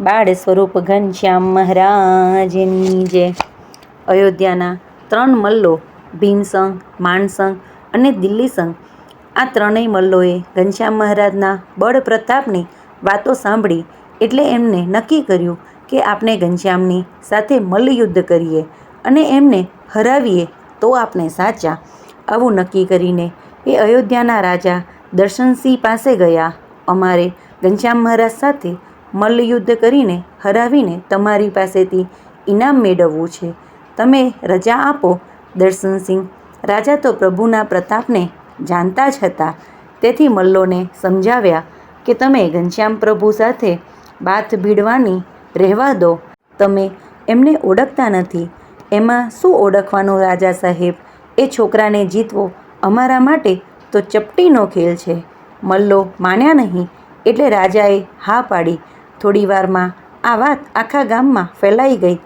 બાળ સ્વરૂપ ઘનશ્યામ મહારાજની જે અયોધ્યાના ત્રણ મલ્લો ભીમસંગ માનસંગ અને દિલ્હીસંગ આ ત્રણેય મલ્લોએ ઘનશ્યામ મહારાજના બળ પ્રતાપની વાતો સાંભળી એટલે એમને નક્કી કર્યું કે આપણે ઘનશ્યામની સાથે મલ્લયુદ્ધ કરીએ અને એમને હરાવીએ તો આપણે સાચા. આવું નક્કી કરીને એ અયોધ્યાના રાજા દર્શનસિંહ પાસે ગયા. અમારે ઘનશ્યામ મહારાજ સાથે મલ્લયુદ્ધ કરીને હરાવીને તમારી પાસેથી ઇનામ મેળવવું છે. તમે રજા આપો દર્શનસિંહ રાજા તો પ્રભુના પ્રતાપને જાણતા જ હતા. તેથી મલ્લોને સમજાવ્યા કે તમે ઘનશ્યામ પ્રભુ સાથે બાથ ભીડવાની રહેવા દો. તમે એમને ઓળખતા નથી. એમાં શું ઓળખવાનું રાજા સાહેબ? એ છોકરાને જીતવો અમારા માટે તો ચપટીનો ખેલ છે. મલ્લો માન્યા નહીં. એટલે રાજાએ હા પાડી. થોડી વારમાં આ વાત આખા ગામમાં ફેલાઈ ગઈ.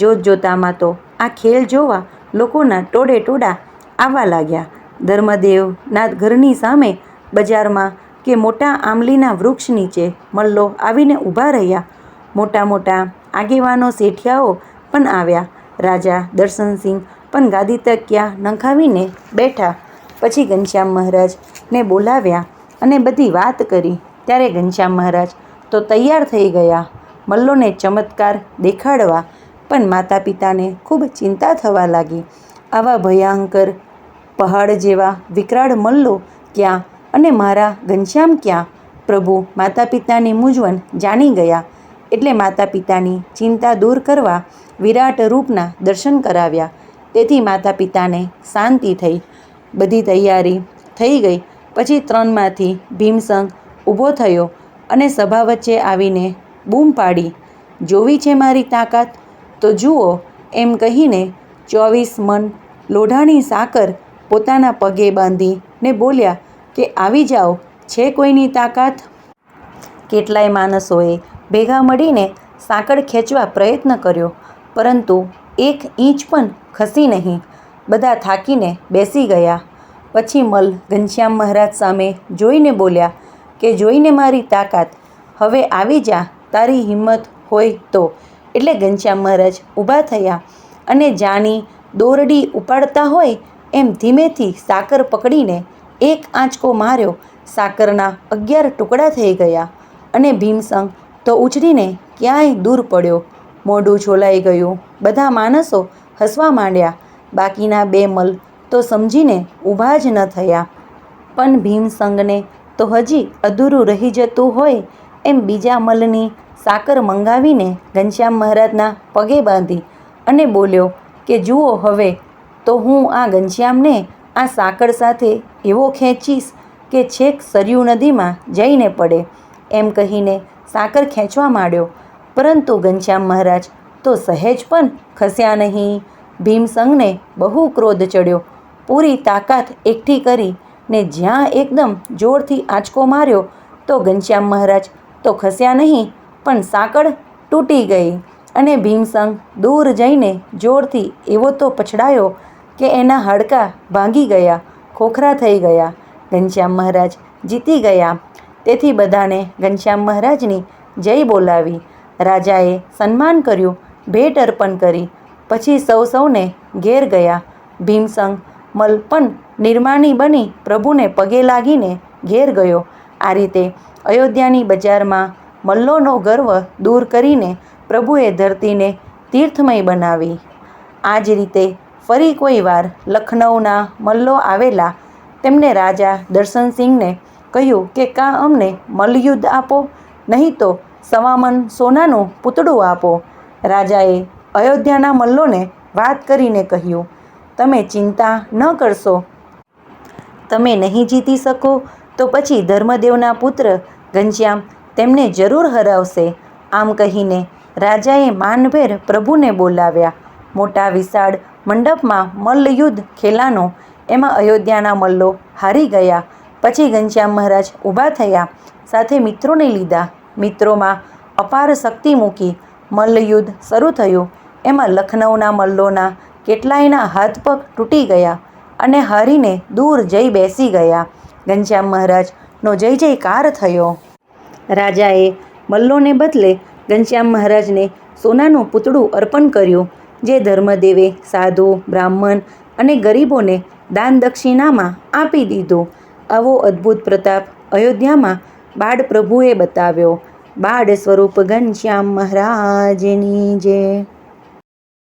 જોત જોતામાં તો આ ખેલ જોવા લોકોના ટોળે ટોળા આવવા લાગ્યા. ધર્મદેવના ઘરની સામે બજારમાં કે મોટા આંબલીના વૃક્ષ નીચે મલ્લો આવીને ઊભા રહ્યા. મોટા મોટા આગેવાનો શેઠિયાઓ પણ આવ્યા. રાજા દર્શનસિંહ પણ ગાદી તક્યા નંખાવીને બેઠા. પછી ઘનશ્યામ મહારાજને બોલાવ્યા અને બધી વાત કરી. ત્યારે ઘનશ્યામ મહારાજ તો તૈયાર થઈ ગયા. મલ્લોને ચમત્કાર દેખાડવા પણ માતા પિતાને ખૂબ ચિંતા થવા લાગી. આવા ભયંકર પહાડ જેવા વિકરાળ મલ્લો ક્યાં અને મારા ઘનશ્યામ ક્યાં? પ્રભુ માતા પિતાની મૂંઝવણ જાણી ગયા એટલે માતા પિતાની ચિંતા દૂર કરવા વિરાટ રૂપના દર્શન કરાવ્યા. તેથી માતા પિતાને શાંતિ થઈ. બધી તૈયારી થઈ ગઈ. પછી ત્રણમાંથી ભીમસંગ ઊભો થયો. અને સભા વચ્ચે આવીને બૂમ પાડી, જોવી છે મારી તાકાત? તો જુઓ, એમ કહીને ચોવીસ મન લોઢાણી સાકર પોતાના પગે બાંધીને બોલ્યા, કે આવી જાઓ, છે કોઈની તાકાત? કેટલાય માણસોએ ભેગા મળીને સાંકળ ખેંચવા પ્રયત્ન કર્યો, પરંતુ એક ઇંચ પણ ખસી નહીં, બધા થાકીને બેસી ગયા. પછી મલ ઘનશ્યામ મહારાજ સામે જોઈને બોલ્યા કે જોઈને મારી તાકાત. હવે આવી જા, તારી હિંમત હોય તો. એટલે ઘનશ્યામ મહારાજ ઊભા થયા અને જાની દોરડી ઉપાડતા હોય એમ ધીમેથી સાકર પકડીને એક આંચકો માર્યો. સાકરના અગિયાર ટુકડા થઈ ગયા અને ભીમસંગ તો ઉછળીને ક્યાંય દૂર પડ્યો. મોઢું છોલાઈ ગયું. બધા માણસો હસવા માંડ્યા. બાકીના બે મલ તો સમજીને ઊભા જ ન થયા. પણ ભીમસંગને તો હજી અધૂરું રહી જતું હોય એમ બીજા મલની સાકર મંગાવીને ઘનશ્યામ મહારાજના પગે બાંધી અને બોલ્યો કે, જુઓ હવે, તો હું આ ઘનશ્યામને આ સાકર સાથે એવો ખેંચીશ કે છેક સરયુ નદીમાં જઈને પડે. એમ કહીને સાકર ખેંચવા માંડ્યો. પરંતુ ઘનશ્યામ મહારાજ તો સહેજ પણ ખસ્યા નહીં. ભીમસંગને બહુ ક્રોધ ચડ્યો. પૂરી તાકાત એકઠી કરી ને જ્યાં એકદમ જોરથી આંચકો માર્યો તો ઘનશ્યામ મહારાજ તો ખસ્યા નહીં, પણ સાંકળ તૂટી ગઈ અને ભીમસંગ દૂર જઈને જોરથી એવો તો પછડાયો કે એના હાડકાં ભાંગી ગયા, ખોખરા થઈ ગયા. ઘનશ્યામ મહારાજ જીતી ગયા. તેથી બધાને ઘનશ્યામ મહારાજની જય બોલાવી. રાજાએ સન્માન કર્યું, ભેટ અર્પણ કરી. પછી સૌ સૌને ઘેર ગયા. ભીમસંગ મલ પણ નિર્માણી બની પ્રભુને પગે લાગીને ઘેર ગયો. આ રીતે અયોધ્યાની બજારમાં મલ્લોનો ગર્વ દૂર કરીને પ્રભુએ ધરતીને તીર્થમય બનાવી. આ જ રીતે ફરી કોઈ વાર લખનૌના મલ્લો આવેલા તેમને રાજા દર્શનસિંહને કહ્યું કે, કાં અમને મલ્લયુદ્ધ આપો? નહીં તો સવામન સોનાનું પૂતળું આપો. રાજાએ અયોધ્યાના મલ્લોને વાત કરીને કહ્યું, તમે ચિંતા ન કરશો. તમે નહીં જીતી શકો, તો પછી ધર્મદેવના પુત્ર ઘનશ્યામ તેમને જરૂર હરાવશે. આમ કહીને રાજાએ માનભેર પ્રભુને બોલાવ્યા. મોટા વિશાળ મંડપમાં મલ્લયુદ્ધ ખેલાનો, એમાં અયોધ્યાના મલ્લો હારી ગયા. પછી ઘનશ્યામ મહારાજ ઊભા થયા, સાથે મિત્રોને લીધા. મિત્રોમાં અપાર શક્તિ મૂકી મલ્લયુદ્ધ શરૂ થયું. એમાં લખનૌના મલ્લોના કેટલાયના હાથ પગ તૂટી ગયા. અને હારીને દૂર જઈ બેસી ગયા. ઘનશ્યામ મહારાજનો જય જયકાર થયો. રાજાએ મલ્લોને બદલે ઘનશ્યામ મહારાજને સોનાનું પૂતળું અર્પણ કર્યું, જે ધર્મદેવે, સાધુ, બ્રાહ્મણ અને ગરીબોને દાન દક્ષિણામાં આપી દીધો. આવો અદ્ભુત પ્રતાપ અયોધ્યામાં બાળ પ્રભુએ બતાવ્યો. બાળ સ્વરૂપ ઘનશ્યામ મહારાજની જય.